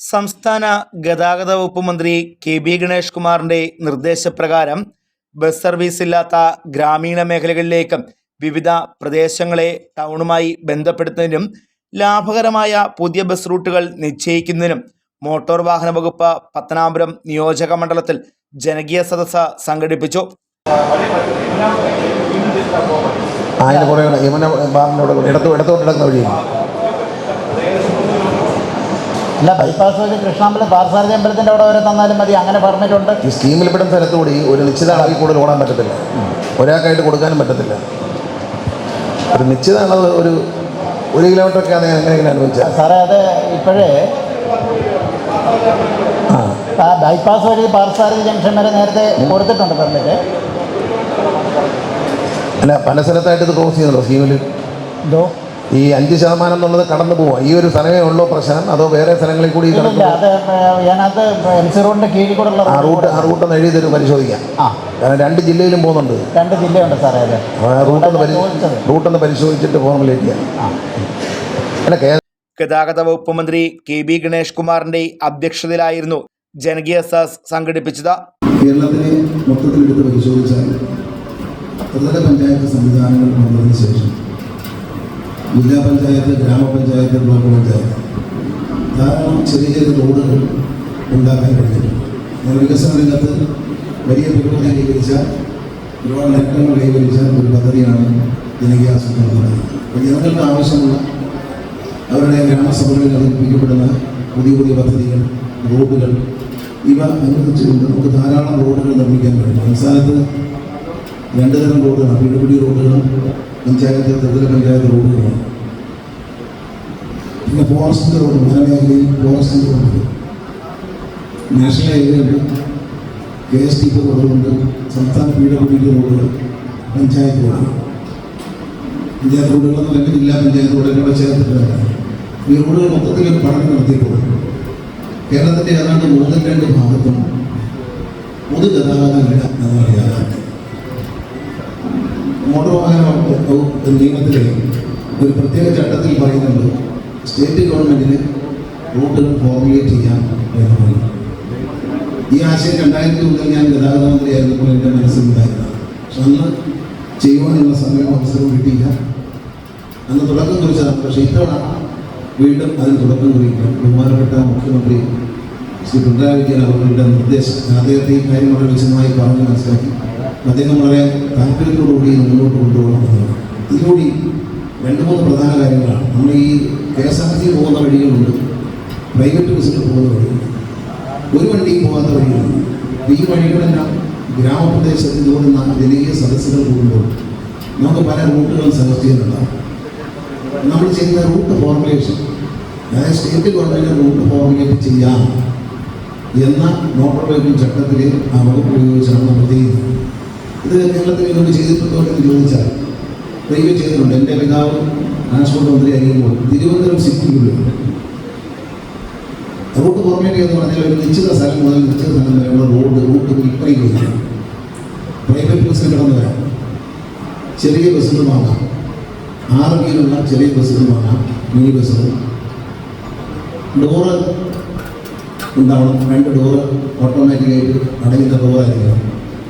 സംസ്ഥാന ഗതാഗത വകുപ്പ് മന്ത്രി കെ ബി ഗണേഷ് കുമാറിന്റെ നിർദ്ദേശപ്രകാരം ബസ് സർവീസ് ഇല്ലാത്ത ഗ്രാമീണ മേഖലകളിലേക്കും വിവിധ പ്രദേശങ്ങളെ ടൗണുമായി ബന്ധപ്പെടുത്തുന്നതിനും ലാഭകരമായ പുതിയ ബസ് റൂട്ടുകൾ നിശ്ചയിക്കുന്നതിനും മോട്ടോർ വാഹന വകുപ്പ് പത്തനാപുരം നിയോജക മണ്ഡലത്തിൽ ജനകീയ സദസ്സ് സംഘടിപ്പിച്ചു. ഇടത്തോട്ട് കിടക്കുന്ന വഴിയില്ല? അല്ല ബൈപ്പാസ് വഴി കൃഷ്ണാമ്പലം പാർസാരഥി അമ്പലത്തിന്റെ അവിടെ വരെ തന്നാലും മതി. അങ്ങനെ പെർമിറ്റ് ഉണ്ട് ഈ സ്കീമിൽ പെടുന്ന സ്ഥലത്തുകൂടി ഒരു നിശ്ചിത അളവിൽ കൂടുതൽ ഓടാൻ പറ്റത്തില്ല. ഒരാൾക്കായിട്ട് കൊടുക്കാനും പറ്റത്തില്ല. ഒരു നിശ്ചിത അളവ് ഒരു ഒരു കിലോമീറ്ററൊക്കെ ആണ് എങ്ങനെയെങ്കിലും അനുഭവിച്ചത് സാറേ അത് ഇപ്പോഴേ ആ. ആ ബൈപ്പാസ് വഴി പാർസാരഥി ജംഗ്ഷൻ വരെ നേരത്തെ കൊടുത്തിട്ടുണ്ട് പെർമിറ്റ് അല്ല പല സ്ഥലത്തായിട്ട് ഇത് ക്രോസ് ചെയ്യുന്നുണ്ടോ? സ്കീമിൽ എന്തോ ഈ അഞ്ച് ശതമാനം എന്നുള്ളത് കടന്നു പോവാം. ഈ ഒരു സ്ഥലമേ ഉള്ളൂ പ്രശ്നം. അതോ വേറെ സ്ഥലങ്ങളിൽ കൂടി ആ റൂട്ട് ആ റൂട്ട് ഒന്ന് എഴുതി തരും പരിശോധിക്കാം കാരണം രണ്ട് ജില്ലയിലും പോകുന്നുണ്ട്. രണ്ട് ജില്ലയുണ്ട് സാറേ റൂട്ടൊന്ന് റൂട്ടൊന്ന് പരിശോധിച്ചിട്ട് ഫോർമുലേറ്റ് ചെയ്യാം. ആ. അല്ല കേ ഗതാഗത വകുപ്പ് മന്ത്രി കെ ബി ഗണേഷ് കുമാറിന്റെ അധ്യക്ഷതയിലായിരുന്നു ജനകീയ സസ് സംഘടിപ്പിച്ചത്. കേരളത്തിനെ മൊത്തത്തിലെടുത്ത് പരിശോധിച്ചാൽ ത്രിതല പഞ്ചായത്ത് സംവിധാനങ്ങൾ വന്നതിന് ശേഷം ജില്ലാ പഞ്ചായത്ത് ഗ്രാമപഞ്ചായത്ത് ബ്ലോക്ക് പഞ്ചായത്ത്. ധാരാളം ചെറിയ ചെറിയ റോഡുകൾ ഉണ്ടാക്കാൻ കഴിഞ്ഞിട്ടുണ്ട്. വികസന രംഗത്ത് വലിയ പുരോഗതി കൈവരിച്ച ഒരുപാട് നേട്ടങ്ങൾ കൈവരിച്ച ഒരു പദ്ധതിയാണ് ജനകീയ എന്ന് പറയുന്നത്. ജനങ്ങൾക്ക് ആവശ്യമുള്ള അവരുടെ ഗ്രാമസഭകളിൽ അവതരിപ്പിക്കപ്പെടുന്ന പുതിയ പുതിയ പദ്ധതികൾ റോഡുകൾ ഇവ അനുവദിച്ചുകൊണ്ട് നമുക്ക് ധാരാളം റോഡുകൾ നിർമ്മിക്കാൻ കഴിയും. സംസ്ഥാനത്ത് രണ്ട് തരം റോഡുകളാണ്. പി ഡബ്ല്യു റോഡുകളും പഞ്ചായത്ത് ത്രിതല പഞ്ചായത്ത് റോഡുകളും. പിന്നെ ഫോറസ്റ്റ് റോഡ് വനമേഖലയിൽ ഫോറസ്റ്റ് റോഡുണ്ട് നാഷണൽ ഹൈവേ ഉണ്ട്. കെ എസ് ടി പി റോഡുകളുണ്ട്. സംസ്ഥാന പി ഡബ്ല്യു റോഡുകൾ പഞ്ചായത്ത് റോഡ് പഞ്ചായത്ത് റോഡുകളെന്ന് പറയുമ്പോൾ ജില്ലാ പഞ്ചായത്ത് റോഡുകളെ ചേർത്തിട്ടാണ് ഈ റോഡുകൾ മൊത്തത്തിൽ പഠനം നടത്തിയിട്ടുണ്ട്. കേരളത്തിന്റെ ഏതാണ്ട് മൂന്നിൽ രണ്ട് ഭാഗത്തും പൊതുഗതാഗതമില്ല എന്നറിയാതെ മോട്ടോർ വാഹന നിയമത്തിലെ ഒരു പ്രത്യേക ചട്ടത്തിൽ പറയുന്നുണ്ട് സ്റ്റേറ്റ് ഗവൺമെന്റിന് റൂട്ടുകൾ ഫോർമുലേറ്റ് ചെയ്യാം എന്ന് പറയും ഈ ആശയം രണ്ടായിരത്തി മുതൽ ഞാൻ ഗതാഗത മന്ത്രിയായിരുന്നപ്പോൾ എന്റെ മനസ്സിലുണ്ടായിരുന്നതാണ് പക്ഷെ അന്ന് ചെയ്യുവാനുള്ള സമയം അവസരം കിട്ടിയില്ല. അന്ന് തുടക്കം കുറിച്ചതാണ്. പക്ഷേ ഇത്തവണ വീണ്ടും അതിന് തുടക്കം കുറിക്കണം ബഹുമാനപ്പെട്ട മുഖ്യമന്ത്രി ശ്രീ പിണറായി വിജയൻ അവരുടെ നിർദ്ദേശം അദ്ദേഹത്തെ ഈ കാര്യം വളരെ വിശദമായി പറഞ്ഞ് മനസ്സിലാക്കി. അദ്ദേഹം വളരെ താല്പര്യത്തോടുകൂടി മുന്നോട്ട് കൊണ്ടുപോകണം ഇതിലൂടെ രണ്ട് മൂന്ന് പ്രധാന കാര്യങ്ങളാണ്. നമ്മൾ ഈ കെ എസ് ആർ ടി പോകുന്ന വഴികളുണ്ട്. പ്രൈവറ്റ് ബസ്സിൽ പോകുന്ന വഴികളുണ്ട്. ഒരു വണ്ടിയും പോകാത്ത വഴികളുണ്ട്. ഈ വഴികളെല്ലാം ഗ്രാമപ്രദേശത്തിലൂടെ നാം ജനകീയ സദസ്സുകൾ കൂടുമ്പോൾ നമുക്ക് പല റൂട്ടുകളും സജസ്റ്റ് ചെയ്യുന്നുണ്ടാവും നമ്മൾ ചെയ്യുന്ന റൂട്ട് ഫോർമുലേഷൻ അതായത് സ്റ്റേറ്റ് ഗവൺമെന്റ് റൂട്ട് ഫോർമുലേറ്റ് ചെയ്യാം. എന്ന മോട്ടോർ വെഹിക്കിൾ ചട്ടത്തിൽ ആ വകുപ്പ് ഉപയോഗിച്ചാണ് നമ്മൾ ചെയ്യുന്നത് ഇത് കേരളത്തിൽ ഇതൊക്കെ ചെയ്തിട്ടുണ്ടോ എന്ന് ചോദിച്ചാൽ ദൈവം ചെയ്തിട്ടുണ്ട്. എന്റെ പിതാവ് ട്രാൻസ്പോർട്ട് മന്ത്രി ആയിരിക്കുമ്പോൾ തിരുവനന്തപുരം സിറ്റിയിലുണ്ട്. റോഡ് പുറമേക്ക് എന്ന് പറഞ്ഞാൽ ഒരു നിശ്ചിത സ്ഥലം മുതൽ നിശ്ചിത സ്ഥലം വരെയുള്ള റോഡ് റൂട്ട് വിൽപ്പനയ്ക്ക് വരും പ്രൈവറ്റ് ബസ്സിൽ കിടന്നു വരാം. ചെറിയ ബസ്സുകൾ വാങ്ങാം. ആറ് വീലുള്ള ചെറിയ ബസ്സുകൾ വാങ്ങാം. മിനി ബസ്സുകൾ ഡോറ് ഉണ്ടാവണം. രണ്ട് ഡോറ് ഓട്ടോമാറ്റിക്കായിട്ട് അടയുന്ന ഡോറായിരിക്കണം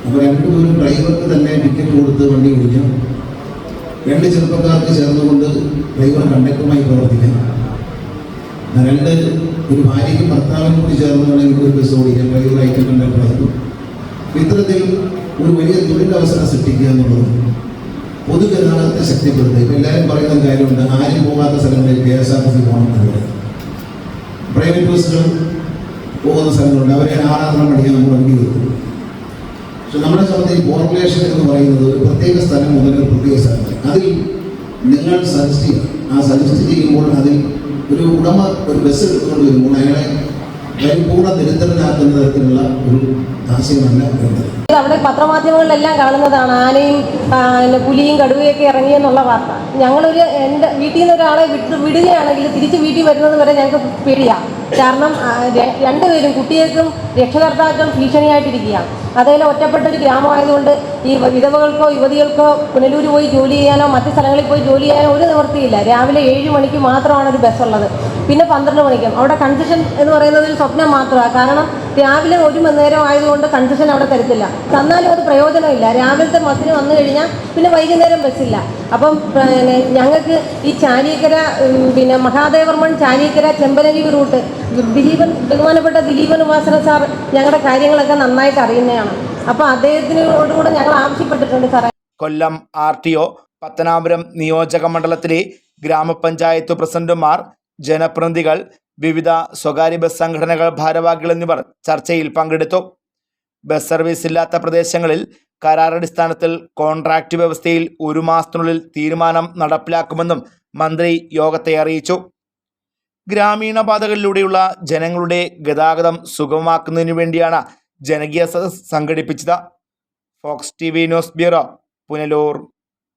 അപ്പോൾ രണ്ടുപേരും ഡ്രൈവർക്ക് തന്നെ ടിക്കറ്റ് കൊടുത്ത് വണ്ടി ഓടിക്കാം രണ്ട് ചെറുപ്പക്കാർക്ക് ചേർന്നുകൊണ്ട് ഡ്രൈവർ കണ്ടക്ടറുമായി പ്രവർത്തിക്കാം രണ്ട് ഒരു ഭാര്യയ്ക്കും ഭർത്താവിനും കൂടി ചേർന്നുകൊണ്ടെങ്കിൽ ഒരു ബസ് ഓടിക്കാം ഡ്രൈവറായിട്ട് കണ്ടക്ടറായിട്ടും ഇത്തരത്തിൽ ഒരു വലിയ തൊഴിലവസരം സൃഷ്ടിക്കുക എന്നുള്ളത് പൊതുഗതാഗതത്തെ ശക്തിപ്പെടുത്തുക. ഇപ്പം എല്ലാവരും പറയുന്ന കാര്യമുണ്ട് ആരും പോകാത്ത സ്ഥലങ്ങളിൽ K S R T C പോകണം എന്നുള്ളത് പ്രൈവറ്റ് ബസ്സുകൾ പോകുന്ന സ്ഥലങ്ങളുണ്ട്. അവരെ ആരാധന പഠിക്കാൻ നമ്മൾ അംഗീകരിക്കും പക്ഷെ സ്ഥലത്ത് ഈ പോപ്പുലേഷൻ എന്ന് പറയുന്നത് ഒരു പ്രത്യേക സ്ഥലം മുതൽ ഒരു പ്രത്യേക സ്ഥലം വരെ. അതിൽ നിങ്ങൾ സജസ്റ്റ് ചെയ്യുക. ആ സജസ്റ്റ് ചെയ്യുമ്പോൾ അതിൽ ഒരു ഉടമ ഒരു ബസ് എടുത്തുകൊണ്ട് വരുമ്പോൾ അയാളെ പരിപൂർണ നിരന്തരനാക്കുന്ന തരത്തിലുള്ള ഒരു ആശയമല്ല അവിടെ പത്രമാധ്യമങ്ങളിലെല്ലാം കാണുന്നതാണ്. ആനയും പുലിയും കടുവയൊക്കെ ഇറങ്ങിയെന്നുള്ള വാർത്ത. ഞങ്ങളൊരു എന്റെ വീട്ടിൽ നിന്ന് ഒരാളെ വിട്ട് വിടുകയാണെങ്കിൽ തിരിച്ച് വീട്ടിൽ വരുന്നത് വരെ ഞങ്ങൾക്ക് പേടിയാണ് കാരണം രണ്ടുപേരും കുട്ടികൾക്കും രക്ഷകർത്താക്കളും ഭീഷണിയായിട്ടിരിക്കുകയാണ്. അതേപോലെ ഒറ്റപ്പെട്ടൊരു ഗ്രാമമായതുകൊണ്ട് ഈ വിധവകൾക്കോ യുവതികൾക്കോ പുനലൂർ പോയി ജോലി ചെയ്യാനോ മറ്റ് സ്ഥലങ്ങളിൽ പോയി ജോലി ചെയ്യാനോ ഒരു നിവൃത്തിയില്ല. രാവിലെ ഏഴ് മണിക്ക് മാത്രമാണ് ഒരു ബസ് ഉള്ളത്. പിന്നെ പന്ത്രണ്ട് മണിക്കും. അവിടെ കൺസെഷൻ എന്ന് പറയുന്നത് ഒരു സ്വപ്നം മാത്രമാണ് കാരണം രാവിലെ ഒരു നേരം ആയതുകൊണ്ട് കൺസെഷൻ അവിടെ തരത്തില്ല. തന്നാലും അത് പ്രയോജനമില്ല. രാവിലത്തെ ബസ്സിന് വന്നു കഴിഞ്ഞാൽ പിന്നെ വൈകുന്നേരം ബസ്സില്ല അപ്പം പിന്നെ ഞങ്ങൾക്ക് ഈ ചാലിയക്കര പിന്നെ മഹാദേവർമ്മൺ ചാലിയക്കര ചെമ്പനരുവി റൂട്ട് ദിലീപൻ ബഹുമാനപ്പെട്ട ദിലീപൻ ഉപാസന സാർ ഞങ്ങളുടെ കാര്യങ്ങളൊക്കെ നന്നായിട്ട് അറിയുന്നതാണ്. അപ്പോൾ അദ്ദേഹത്തിനോട് കൂടെ ഞങ്ങൾ ആവശ്യപ്പെട്ടിട്ടുണ്ട് സാറേ. Kollam R T O Pathanapuram നിയോജക മണ്ഡലത്തിലെ ഗ്രാമപഞ്ചായത്ത് പ്രസിഡന്റുമാർ ജനപ്രതിനിധികൾ വിവിധ സ്വകാര്യ ബസ് സംഘടനകൾ ഭാരവാഹികൾ എന്നിവർ ചർച്ചയിൽ പങ്കെടുത്തു. ബസ് സർവീസ് ഇല്ലാത്ത പ്രദേശങ്ങളിൽ കരാറടിസ്ഥാനത്തിൽ കോൺട്രാക്ട് വ്യവസ്ഥയിൽ ഒരു മാസത്തിനുള്ളിൽ തീരുമാനം നടപ്പിലാക്കുമെന്നും മന്ത്രി യോഗത്തെ അറിയിച്ചു. ഗ്രാമീണ പാതകളിലൂടെയുള്ള ജനങ്ങളുടെ ഗതാഗതം സുഗമമാക്കുന്നതിനു വേണ്ടിയാണ് ജനകീയ സദസ് സംഘടിപ്പിച്ചത് Fox T V news bureau Punalur.